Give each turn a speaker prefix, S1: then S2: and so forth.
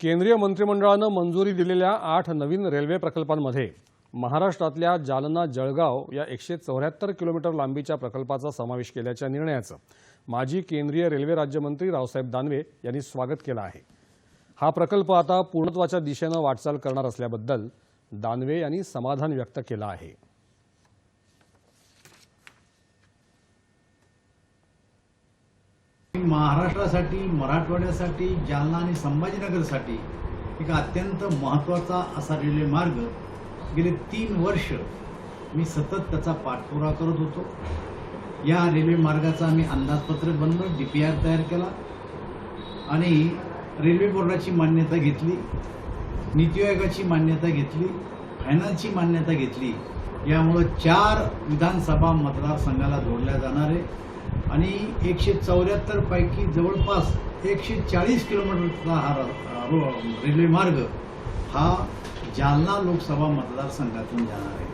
S1: केंद्रीय मंत्रिमंडळानं मंजुरी दिलेल्या आठ नवीन रेल्वे प्रकल्पांमध्ये महाराष्ट्रातल्या जालना जळगाव या एकशे चौऱ्याहत्तर किलोमीटर लांबीच्या प्रकल्पाचा समावेश केल्याच्या निर्णयाचं माजी केंद्रीय रेल्वे राज्यमंत्री रावसाहेब दानवे यांनी स्वागत केलं आहे. हा प्रकल्प आता पूर्णत्वाच्या दिशेनं वाटचाल करणार असल्याबद्दल दानवे यांनी समाधान व्यक्त केलं आहे.
S2: महाराष्ट्रासाठी मराठवाड्यासाठी जालना आणि संभाजीनगरसाठी एक अत्यंत महत्त्वाचा असा रेल्वे मार्ग गेले तीन वर्ष मी सतत त्याचा पाठपुरा करत होतो. या रेल्वे मार्गाचा आम्ही अंदाजपत्रक बनवलं डी पी आर तयार केला आणि रेल्वे बोर्डाची मान्यता घेतली नीती आयोगाची मान्यता घेतली फायनान्सची मान्यता घेतली. यामुळं चार विधानसभा मतदारसंघाला जोडल्या जाणार आहे. आणि एकशे चौऱ्याहत्तर पैकी जवळपास एकशे चाळीस किलोमीटरचा हा रो- रेल्वे मार्ग हा जालना लोकसभा मतदारसंघातून जाणार आहे.